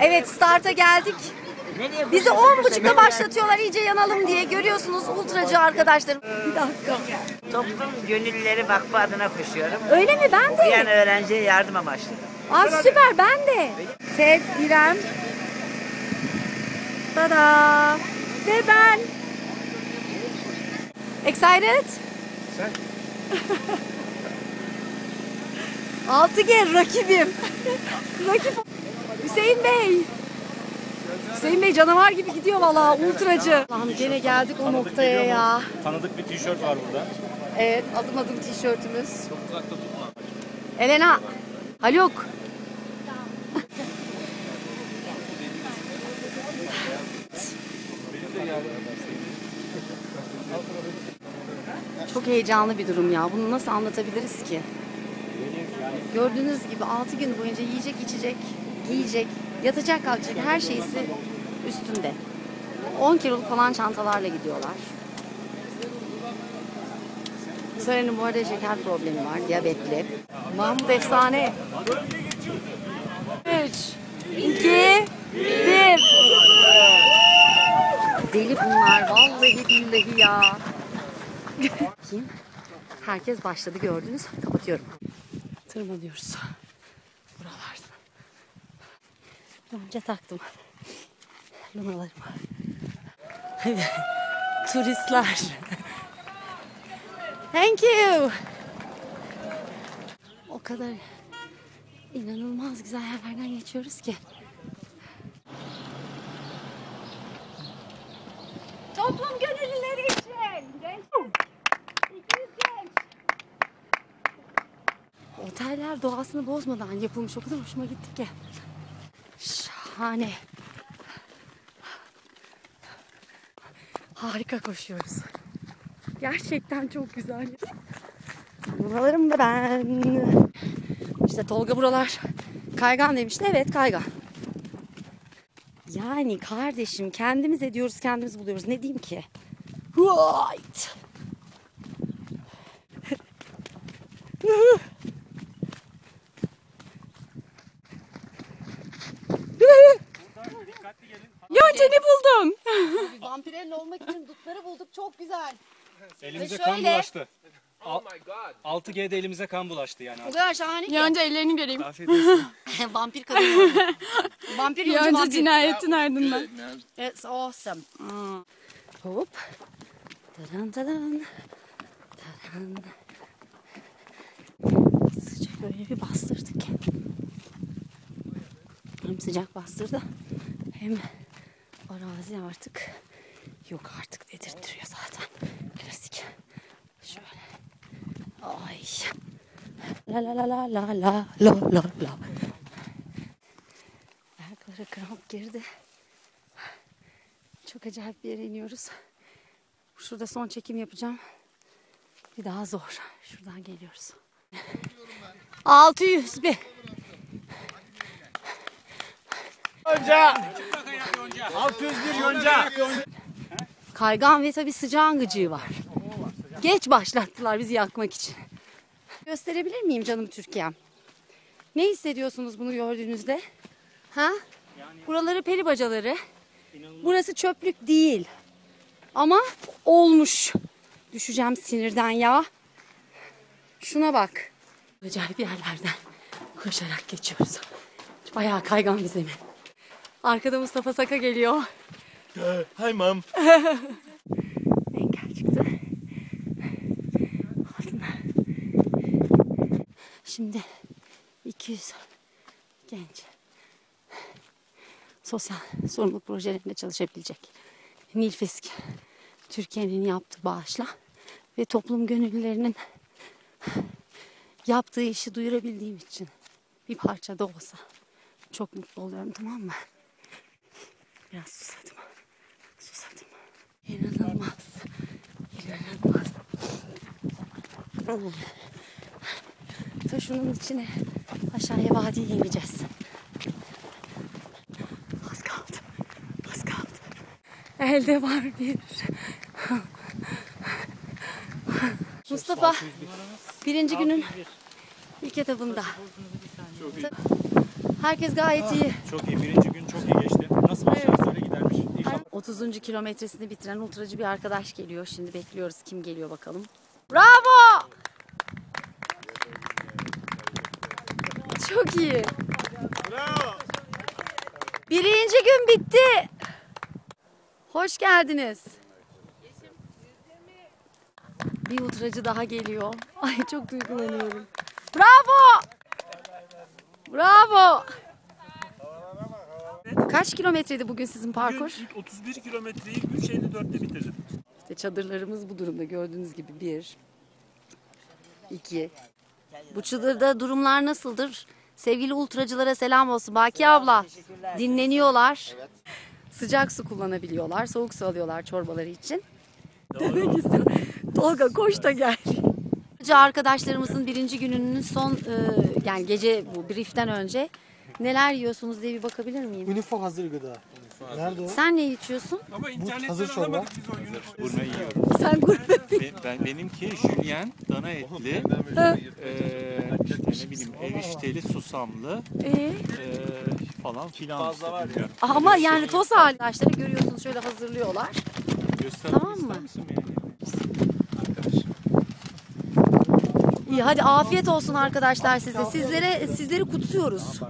Evet starta geldik. Bizi koşuyorsun? 10.30'da başlatıyorlar iyice yanalım diye. Görüyorsunuz ultracı arkadaşlarım. Bir dakika. Toplum Gönüllüleri Vakfı adına koşuyorum. Öyle mi? Ben Okuyan de. öğrenciye yardım amaçlı. Aa süper ben de. Ted, İrem. Tada. Ve ben. Excited? Sen? 6G rakibim. Rakip. Hüseyin Bey. Hüseyin Bey canavar gibi gidiyor valla ultracı. Lan gene geldik o noktaya ya. Tanıdık bir tişört var burada. Evet adım adım tişörtümüz. Elena. Haluk. Çok heyecanlı bir durum ya. Bunu nasıl anlatabiliriz ki? Gördüğünüz gibi 6 gün boyunca yiyecek, içecek, giyecek, yatacak, kalkacak her şeysi üstünde. 10 kiloluk falan çantalarla gidiyorlar. Sarı'nın bu arada şeker problemi var, diyabetli. Mahmut efsane. 3, 2, 1. Deli bunlar, vallahi billahi ya. Kim? Herkes başladı gördünüz. Kapatıyorum. Tırmanıyoruz. Önce taktım. Lunalarımı. Turistler. Thank you. O kadar inanılmaz güzel yerlerden geçiyoruz ki. Toplum gönüllüleri için. Genç. 200 genç. Oteller doğasını bozmadan yapılmış. O kadar hoşuma gitti ki. Şahane. Harika koşuyoruz. Gerçekten çok güzel. Buralarım ben. İşte Tolga buralar kaygan demişti. Evet kaygan. Yani kardeşim kendimiz ediyoruz kendimiz buluyoruz. Ne diyeyim ki? Right. Yonca ne buldun? Vampirelli olmak için dutları bulduk. Çok güzel. Elimize Ve kan şöyle- bulaştı. Al- 6G'de elimize kan bulaştı yani. O kadar şahane ki. Yonca ellerini göreyim. Afiyet olsun. vampir kadın. vampir yonca Yonca vampir. cinayetin ardından. It's awesome. Hmm. Hop. Tadan tadan. Tadan. Sıcak böyle bir bastırdı ki. Hem sıcak bastırdı hem arazi artık yok artık dedirtiyor zaten. Klasik. Şöyle. Ay. La la la la la la la la la. Ayaklara kramp girdi. Çok acayip bir yere iniyoruz. Şurada son çekim yapacağım. Bir daha zor. Şuradan geliyoruz. 600 bir. Yonca! 601 Yonca! Kaygan ve tabii sıcağın gıcığı var. Geç başlattılar bizi yakmak için. Gösterebilir miyim canım Türkiye'm? Ne hissediyorsunuz bunu gördüğünüzde? Ha? Buraları peri bacaları. Burası çöplük değil. Ama olmuş. Düşeceğim sinirden ya. Şuna bak. Acayip yerlerden koşarak geçiyoruz. Bayağı kaygan bir zemin. Arkada Mustafa Saka geliyor. Hi mom. Engel çıktı. Altına. Şimdi 200 genç sosyal sorumluluk projelerinde çalışabilecek. Nilfisk Türkiye'nin yaptığı bağışla ve toplum gönüllülerinin yaptığı işi duyurabildiğim için bir parça da olsa çok mutlu oluyorum tamam mı? Biraz susadım. Susadım. İnanılmaz. İnanılmaz. Taşının içine aşağıya vadiye ineceğiz. Az kaldı. Az kaldı. Elde var bir. Mustafa birinci günün İlk etabında. Herkes gayet iyi. Çok iyi. Birinci gün çok iyi geçti. Nasıl başlarsa öyle gidermiş. İnşallah. 30. kilometresini bitiren ultracı bir arkadaş geliyor. Şimdi bekliyoruz kim geliyor bakalım. Bravo! Çok iyi. Birinci gün bitti. Hoş geldiniz. Bir ultracı daha geliyor. Ay çok duygulanıyorum. Bravo! Bravo! Kaç kilometreydi bugün sizin parkur? İlk 31 kilometreyi 3.54'te bitirdim. İşte çadırlarımız bu durumda gördüğünüz gibi bir, iki. Bu çadırda durumlar nasıldır? Sevgili ultracılara selam olsun. Baki abla dinleniyorlar. Sıcak su kullanabiliyorlar. Soğuk su alıyorlar çorbaları için. Demek istiyorum. Tolga koş da gel. Ultracı Arkadaşlarımızın birinci gününün son e, yani gece bu brieften önce neler yiyorsunuz diye bir bakabilir miyim? Unifor hazır gıda. Nerede o? Sen ne içiyorsun? Ama internetten hazır çorba. Burma yiyorum. Sen gurbet Be- ben benimki jülyen, dana etli, eee işte ne bileyim erişteli, susamlı Ee? eee, falan filan. Fazla var ya. Ama yani toz arkadaşları görüyorsunuz şöyle hazırlıyorlar. Göstermek Tamam mı? misin beni? İyi hadi afiyet olsun arkadaşlar size. Sizlere sizleri kutsuyoruz.